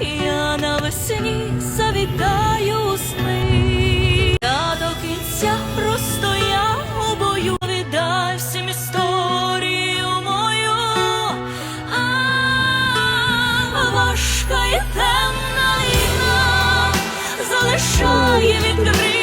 я навесні завітаю у сни, та до кінця просто я обою віддай всім історію мою, а, важка і темна війна залишає відкрити.